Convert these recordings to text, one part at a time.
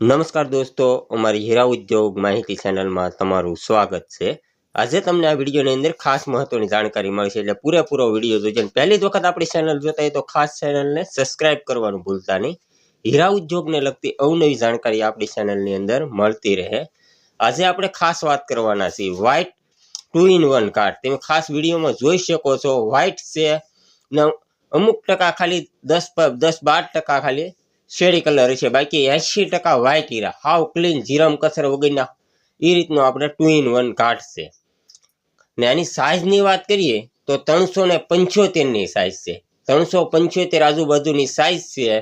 નમસ્કાર દોસ્તો, અમારી હીરા ઉદ્યોગ માહિતી ચેનલમાં તમારું સ્વાગત છે. આજે તમને આ વિડીયોની અંદર ખાસ મહત્વની જાણકારી મળશે એટલે પૂરેપૂરો વીડિયો જોજો પહેલી જ વખત આપણી ચેનલ જોતા હોય તો ખાસ ચેનલને સબસ્ક્રાઇબ કરવાનું ભૂલતા નહીં. હીરા ઉદ્યોગને લગતી અવનવી જાણકારી આપણી ચેનલની અંદર મળતી રહે. આજે આપણે ખાસ વાત કરવાના છીએ white two in one card તમે ખાસ વિડીયોમાં જોઈ શકો છો વ્હાઇટ છે ને અમુક ટકા ખાલી દસ દસ બાર ટકા ખાલી શેડી કલર છે બાકી એંશી ટકા વ્હાઇટ હીરા. હાવ ક્લીન જીરમ કસર વગરના. એ રીતનો આપણે ટુ ઇન વન કાર્ડ છે ને આની સાઇઝની વાત કરીએ, તો ત્રણસો ને પંચોતેરની સાઇઝ છે. ત્રણસો પંચોતેર આજુબાજુની સાઇઝ છે.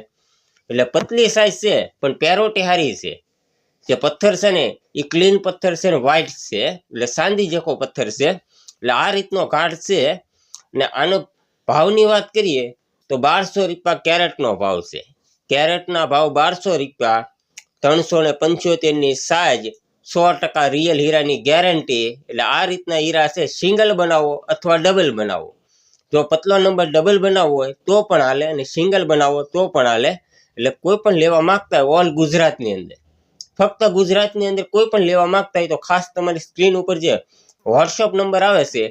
એટલે પતલી સાઇઝ છે, પણ પેરોટી હારી છે. જે પથ્થર છે ને એ ક્લીન પથ્થર છે ને વ્હાઇટ છે. એટલે સાંદી જેકો પથ્થર છે. એટલે આ રીતનો કાર્ડ છે. ને આનો ભાવની વાત કરીએ, તો બારસો રૂપિયા કેરેટનો ભાવ છે. કેરેટના ભાવ બારસો રૂપિયા, ત્રણસો ને પંચોતેરની સાઇઝ સો ટકા રિયલ હીરાની ગેરંટી. એટલે આ રીતના હીરા છે, સિંગલ બનાવો અથવા ડબલ બનાવો. જો પતલો નંબર ડબલ બનાવવો હોય તો પણ હાલે અને સિંગલ બનાવો તો પણ હાલે. એટલે કોઈ પણ લેવા માગતા હોય ઓલ ગુજરાતની અંદર. ફક્ત ગુજરાતની અંદર કોઈ પણ લેવા માગતા હોય તો ખાસ તમારી સ્ક્રીન ઉપર જે વોટ્સઅપ નંબર આવે છે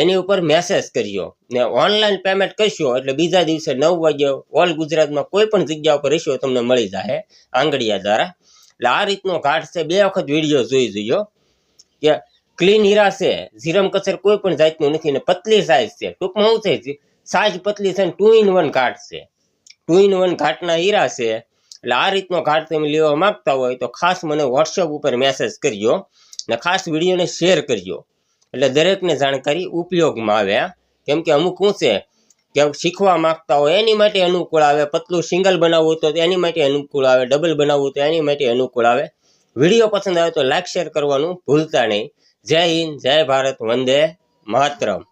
એની ઉપર મેસેજ કર્યો. ને ઓનલાઈન પેમેન્ટ કરશો એટલે બીજા દિવસે નવ વાગે ઓલ ગુજરાતમાં કોઈ પણ જગ્યા ઉપર રહેશો તમને મળી જાય આંગળીયા દ્વારા. એટલે આ રીતનો ઘાટ છે. બે વખત વીડિયો જોઈ જોયો. કે ક્લીન હીરા છે. ઝીરમ કચર કોઈ પણ જાતનું નથી ને પતલી સાઇઝ છે. ટૂંકમાં શું છે? સાઇઝ પતલી છે ટુ ઇન વન ઘાટ છે. ટુ ઇન વન ઘાટના હીરા છે. એટલે આ રીતનો ઘાટ તમે લેવા માગતા હોય તો ખાસ મને વોટ્સઅપ ઉપર મેસેજ કરજો ને ખાસ વિડીયોને શેર કરજો એટલે દરેકને જાણકારી ઉપયોગમાં આવે. કેમ કે અમુક શું છે કે શીખવા માંગતા હોય, એની માટે અનુકૂળ આવે. પતલું સિંગલ બનાવવું તો એની માટે અનુકૂળ આવે. ડબલ બનાવવું તો એની માટે અનુકૂળ આવે. વીડિયો પસંદ આવે તો લાઇક શેર કરવાનું ભૂલતા નહીં. જય હિન્દ, જય ભારત, વંદે માતરમ.